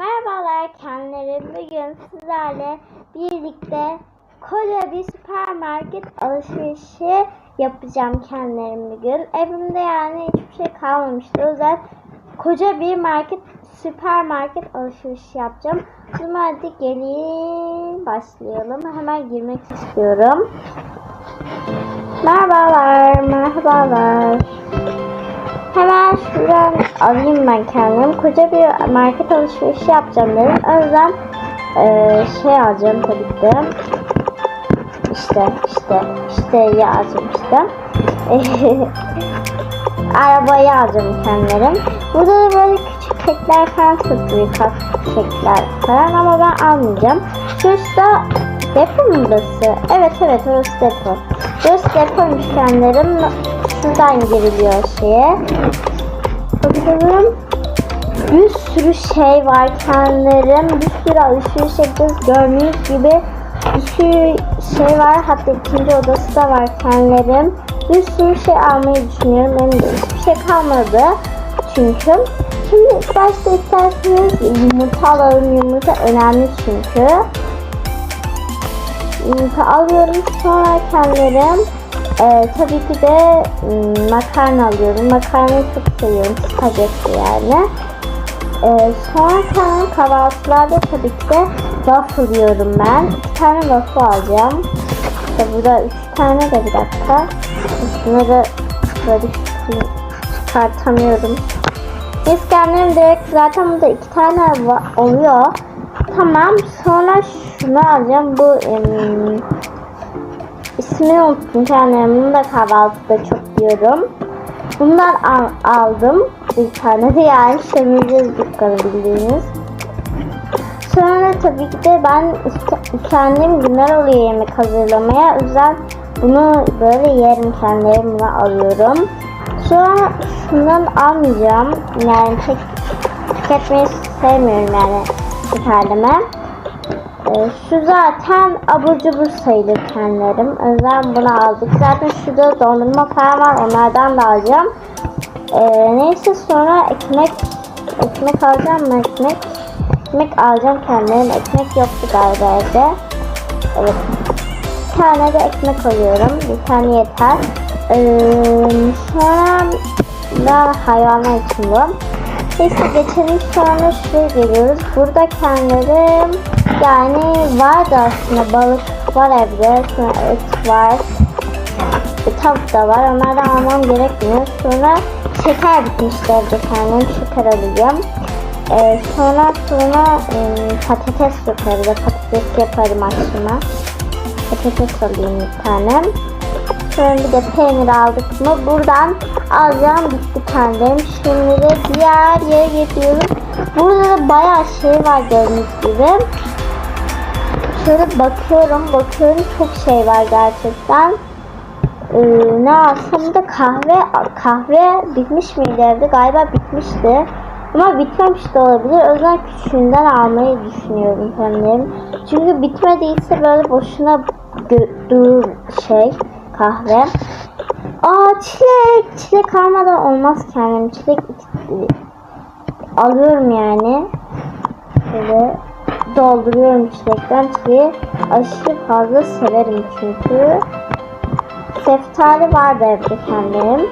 Merhabalar kendileri. Bugün sizlerle birlikte koca bir süpermarket alışverişi yapacağım kendilerim bugün. Evimde yani hiçbir şey kalmamıştı. O yüzden koca bir market süpermarket alışverişi yapacağım. Zaman hadi gelin başlayalım. Hemen girmek istiyorum. Merhabalar, merhabalar. Hemen şuradan alayım ben kendim. Koca bir market alışverişi yapacağım dedim. O yüzden eee, şey alacağım tabii ki. İşte, işte, işte alacağım işte. Arabayı alacağım kendilerim. Burada da böyle küçük kekler falan satılıyor. Kekler falan ama ben almayacağım. Şurada depo mu burası? Evet evet orası depo. Burası depoymuş kendilerim. Şuradan giriliyor şeye. Bakalım. Bir sürü şey var kendilerim. Bir sürü alışveriş. Gördüğünüz gibi bir sürü şey var. Hatta ikinci odası da var kendilerim. Bir sürü şey almayı düşünüyorum. Benim de hiçbir şey kalmadı. Çünkü. Şimdi ilk başta isterseniz yumurta alalım. Yumurta önemli çünkü. Yumurta alıyorum. Sonra kendilerim ee, tabii ki de ım, makarna alıyorum. Makarnayı çok seviyorum. Spagetti yani. Ee, sonra kalan kahvaltılarda tabii ki de waffle yiyorum ben. İki tane waffle alacağım. İşte burada üç tane de bir dakika. Bunları böyle çıkartamıyorum. İskender'im direkt zaten burada iki tane oluyor. Tamam sonra şunu alacağım. Bu Unuttum kendimi. Bunu da kahvaltıda çok yiyorum. Bundan al- aldım. Bir tane de yani şemireceğiz dükkanı bildiğiniz. Sonra tabii ki de ben kendim günler oluyor yemek hazırlamaya. O yüzden bunu böyle yerim bunu alıyorum. Sonra şundan almayacağım. Yani pek tüketmeyi sevmiyorum yani şekerleme. Ee, şu zaten abur cubur sayılır kendilerim. O yüzden bunu aldık. Zaten şurada dondurma falan var. Onlardan da alacağım. Ee, neyse sonra ekmek ekmek alacağım mı ekmek? Ekmek alacağım kendilerim. Ekmek yoktu galiba evde. Evet. Bir tane de ekmek alıyorum. Bir tane yeter. Ee, sonra da hayvanlar için bu. Neyse geçelim sonra şuraya geliyoruz. Burada kendilerim yani vardı aslında balık var evde. Sonra et var. Tavuk da var. Onlardan almam gerekmiyor. Sonra şeker bitmişti evde kendim. Şeker alacağım. Ee, sonra sonra e, patates yaparız. Patates yaparım akşama. Patates alayım bir tane. Bir de peynir aldık mı buradan alacağım bitti kendim. Şimdi de diğer yere gidiyorum. Burada da bayağı şey var gördüğünüz gibi. Şöyle bakıyorum bakıyorum çok şey var gerçekten. Ee, ne alsam da kahve kahve bitmiş miydi evde? Galiba bitmişti. Ama bitmemiş de olabilir. O yüzden küçüğünden almayı düşünüyorum kendim. Çünkü bitmediyse böyle boşuna durur şey kahve. Aa çilek. Çilek almadan olmaz kendim. Çilek alıyorum yani. Böyle dolduruyorum çilekten. Çileği aşırı fazla severim çünkü. Seftali vardı evde kendim.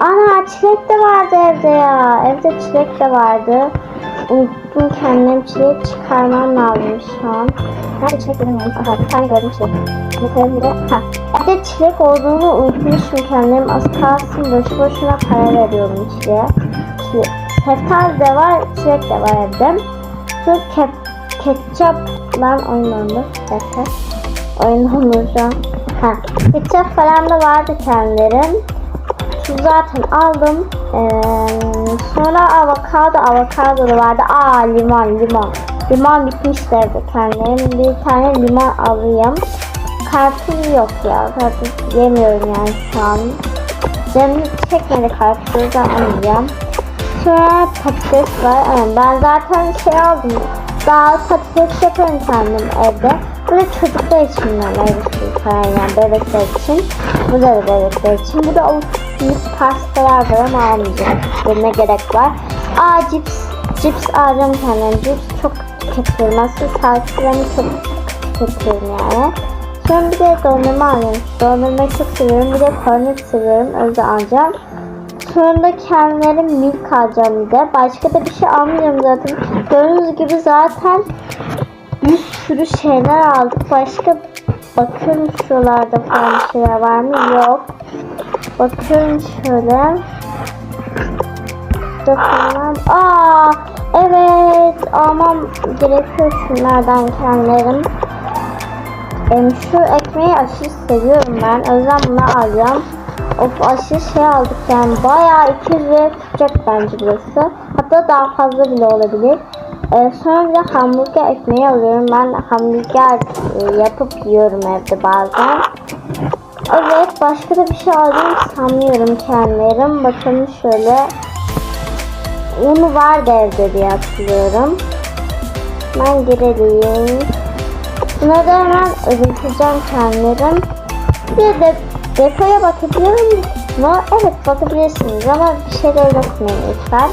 Ana çilek de vardı evde ya. Evde çilek de vardı. Kendim çilek çıkarmam lazım şu an. Nerede çilek göremiyorum. Aha bir tane gördüm çilek. Bakalım bir de. Ha. Evde çilek olduğunu unutmuşum kendim. Az kalsın boşu boşuna para veriyorum çileğe. Çilek. Seftal de var, çilek de var evde. Şu kep, ketçap lan. Bir dakika. An. Ha. Ketçap falan da vardı kendilerim. Zaten aldım. Ee, sonra avokado, avokado da vardı. Aa limon, limon. Limon bitmişti evde kendilerim. Bir tane limon alayım. Karpuz yok ya. Karpuz yemiyorum yani şu an. Canım çekmedi karpuz. O almayacağım. Sonra patates var. Evet, ben zaten şey aldım. Daha patates yaparım kendim evde. Bu da çocuklar için şey yani bebekler için. Bu da bebekler için. Bu da o büyük pastalar var ama almayacağım. Ne gerek var. Aa cips. Cips alacağım kendim. Cips çok tüketiyorum. Aslında saatlerimi çok tüketiyorum yani. Sonra bir de dondurma alıyorum. Dondurmayı çok seviyorum. Bir de kornet seviyorum. Öyle alacağım. Sonra da kendileri milk alacağım bir de. Başka da bir şey almayacağım zaten. Gördüğünüz gibi zaten bir sürü şeyler aldık. Başka bakıyorum şuralarda falan bir şeyler var mı? Yok. Bakıyorum şöyle. Bakıyorum. Aa, evet. Almam gerekiyor şunlardan kendilerim. Em, şu ekmeği aşırı seviyorum ben. O yüzden bunu alacağım. Of aşırı şey aldık yani. Bayağı 200 liraya tutacak bence burası. Hatta daha fazla bile olabilir. Ee, sonra bir de hamburger ekmeği alıyorum. Ben hamburger e, yapıp yiyorum evde bazen. Evet başka da bir şey aldığımı sanmıyorum kendilerim. Bakın şöyle. Unu vardı evde diye hatırlıyorum. Ben girelim. Buna da hemen ödeteceğim kendilerim. Bir de depoya bakabiliyor mu? Evet bakabilirsiniz ama bir şeyler unutmayın lütfen.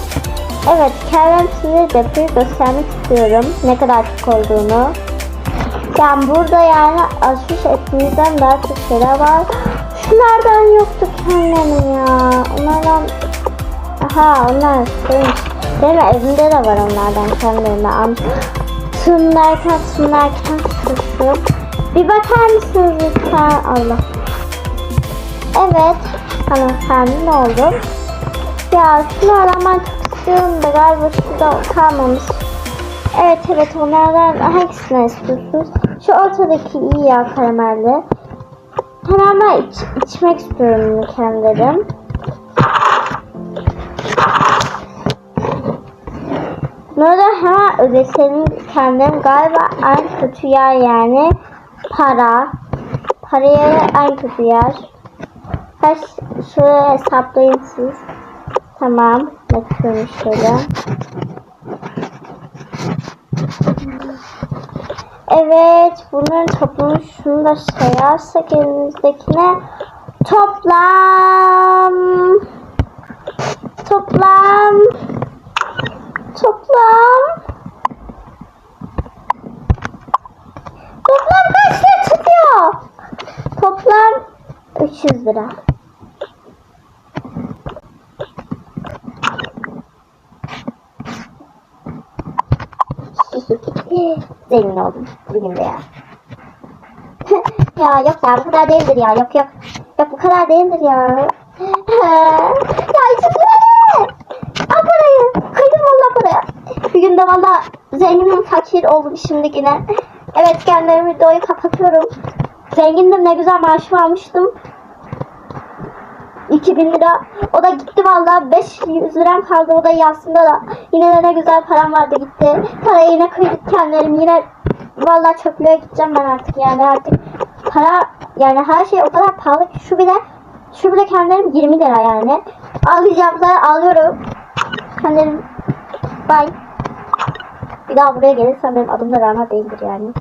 Evet kendim size depoyu göstermek istiyorum. Ne kadar çok olduğunu. Yani burada yani alışveriş ettiğimizden daha çok şeyler var. Şunlardan yoktu kendilerim ya. Onlardan... Aha onlar şeymiş. Benim evimde de var onlardan kendilerine almışım. Tınlarken tınlarken şuşu. Bir bakar mısınız lütfen? Allah. Evet. Hanımefendi ne oldu? Ya şunlardan ben çok istiyorum da galiba şurada kalmamış. Evet evet onlardan hangisini istiyorsunuz? Şu ortadaki iyi ya karamelli. Ben iç, içmek istiyorum kendilerim. Bunu da hemen ödetelim kendim. Galiba en kötü yer yani para. Paraya en kötü yer. Şöyle hesaplayın siz. Tamam. Bakıyorum şöyle. Evet, bunların toplamı şunu da sayarsak elimizdekine toplam toplam toplam toplam kaç lira tutuyor? Toplam 300 lira. Zengin oldum bugün de ya. ya yok ya bu kadar değildir ya yok yok. Yok bu kadar değildir ya. ya içim ne? Al parayı. Kıydım valla paraya. Bir günde valla zenginim fakir oldum şimdi yine. Evet kendilerimi videoyu kapatıyorum. Zengindim ne güzel maaşımı almıştım. 2000 lira. O da gitti valla 500 liram kaldı o da aslında da. Yine de ne güzel param vardı gitti. Parayı yine kıydık kendilerim yine valla çöplüğe gideceğim ben artık yani artık para yani her şey o kadar pahalı ki şu bile şu bile kendilerim 20 lira yani. Alacağımları alıyorum. Kendilerim bye. Bir daha buraya gelirsem benim adım da Rana değildir yani.